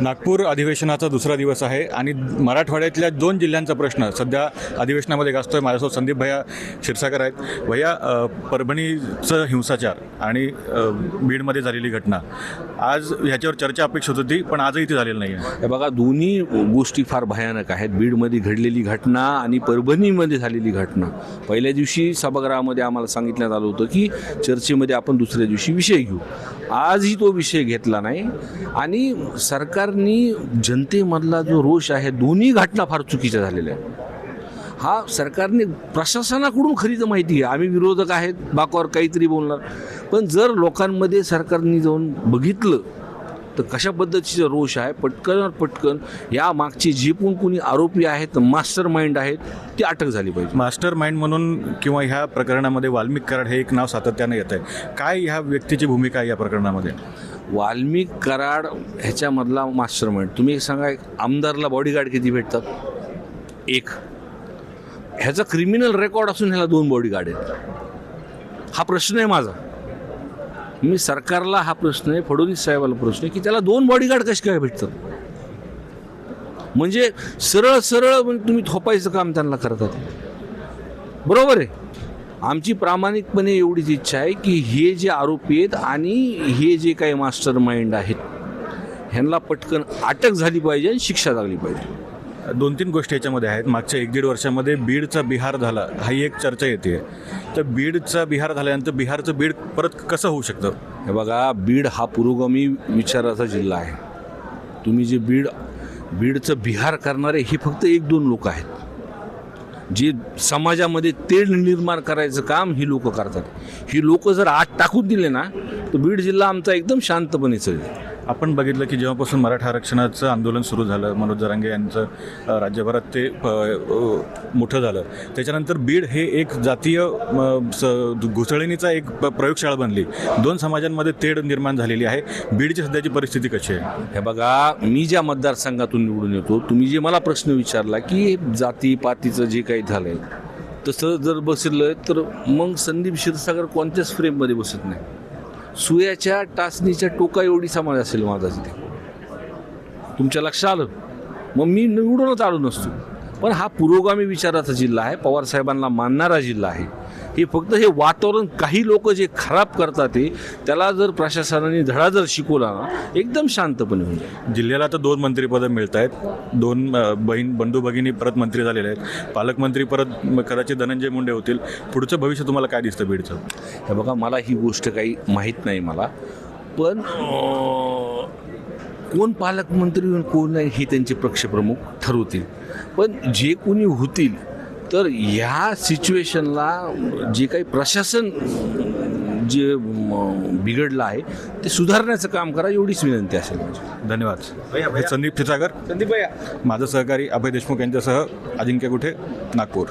नागपूर अधिवेशनाचा दुसरा दिवस आहे आणि मराठवाड्यातल्या दोन जिल्ह्यांचा प्रश्न. सध्या अधिवेशनामध्ये गाजतोय माझ्यासोबत संदीप भैया क्षीरसागर आहेत. भैया परभणीचं हिंसाचार आणि बीडमध्ये झालेली घटना. आज ह्याच्यावर चर्चा अपेक्षित होती पण आजही ती झालेली नाही आहे हे बघा दोन्ही गोष्टी फार भयानक आहेत. बीडमध्ये घडलेली घटना आणि परभणीमध्ये झालेली घटना. पहिल्या दिवशी सभागृहामध्ये आम्हाला सांगितण्यात आलं होतं की चर्चेमध्ये आपण दुसऱ्या दिवशी विषय घेऊ. आजही तो विषय घेतला नाही. आणि सरकार सरकारनी जनतेमधला जो रोष आहे दोन्ही घटना फार चुकीच्या झालेल्या आहेत. हा सरकारने प्रशासनाकडून खरी तर माहिती आहे आम्ही विरोधक आहेत बाकावर काहीतरी बोलणार. पण जर लोकांमध्ये सरकारने जाऊन बघितलं तर कशा पद्धतीचा रोष आहे पटकन पटकन या मागचे जे पण कोणी आरोपी आहेत मास्टर माइंड आहेत ती अटक झाली पाहिजे. मास्टर माइंड म्हणून किंवा ह्या प्रकरणामध्ये वाल्मिक कराड हे एक नाव सातत्यानं येत आहे काय ह्या व्यक्तीची भूमिका आहे या प्रकरणामध्ये? वाल्मिक कराड ह्याच्यामधला मास्टर माइंड तुम्ही एक सांगा एक आमदारला बॉडीगार्ड किती भेटतात? एक. ह्याचा क्रिमिनल रेकॉर्ड असून ह्याला दोन बॉडीगार्ड आहेत. हा प्रश्न आहे माझा. मी सरकारला हा प्रश्न आहे फडणवीस साहेबाला प्रश्न आहे की त्याला दोन बॉडीगार्ड कसे काय भेटतात? म्हणजे सरळ सरळ म्हणजे तुम्ही थोपायचं काम त्यांना करतात. बरोबर आहे? आमची प्रामाणिकपणे एवढीच इच्छा आहे की हे जे आरोपी आहेत आणि हे जे काही मास्टर माइंड आहेत ह्यांना पटकन अटक झाली पाहिजे आणि शिक्षा लागली पाहिजे. दोन तीन गोष्टी याच्यामध्ये आहेत. मागच्या एक दीड वर्षामध्ये बीडचा बिहार झाला हा ही एक चर्चा येते. तर बीडचा बिहार झाल्यानंतर बिहारचं बीड परत कसं होऊ शकतं? हे बघा बीड हा पुरोगामी विचाराचा जिल्हा आहे. तुम्ही जे बीड बीडचं बिहार करणारे हे फक्त एक दोन लोक आहेत. जे समाजामध्ये तेढ निर्माण करायचं काम ही लोक करतात. ही लोक जर आत टाकून दिले ना तर बीड जिल्हा आमचा एकदम शांतपणे चालेल आपण बघितलं की जेव्हापासून मराठा आरक्षणाचं आंदोलन सुरू झालं मनोज जरांगे यांचं राज्यभरात ते मोठं झालं. त्याच्यानंतर बीड हे एक जातीय स- घुसळणीचा एक प्रयोगशाळा बनली. दोन समाजांमध्ये तेढ निर्माण झालेली आहे. बीडची सध्याची परिस्थिती कशी आहे? हे बघा मी ज्या मतदारसंघातून निवडून येतो तुम्ही जे मला प्रश्न विचारला की जाती पातीचं जे काही झालंय तसं जर बसलं तर मग संदीप क्षीरसागर कोणत्याच फ्रेममध्ये बसत नाही. सुयाच्या टाचणीच्या टोका एवढी समाज असेल माझा तिथे. तुमच्या लक्षात आलं? मग मी निवडूनच आलो नसतो. पण हा पुरोगामी विचाराचा जिल्हा आहे. पवारसाहेबांना मानणारा जिल्हा आहे. हे फक्त हे वातावरण काही लोक जे खराब करतात ते त्याला जर प्रशासनाने धडा जर शिकवला ना एकदम शांतपणे होऊन जाईल. जिल्ह्याला आता दोन मंत्रिपदं मिळत आहेत दोन बहीण बंधू भगिनी परत मंत्री झालेले आहेत. पालकमंत्री परत कदाचित धनंजय मुंडे होतील. पुढचं भविष्य तुम्हाला काय दिसतं बीडचं? हे बघा मला ही गोष्ट काही माहीत नाही मला. पण कोण पालकमंत्री होईल कोण नाही हे त्यांचे पक्षप्रमुख ठरवतील. पण जे कोणी होतील तर ह्या सिच्युएशनला जे काही प्रशासन जे बिघडलं आहे ते सुधारण्याचं काम करा एवढीच विनंती असेल माझी. धन्यवाद. हे संदीप क्षीरसागर माझं सहकारी अभय देशमुख यांच्यासह अजिंक्य गुठे नागपूर.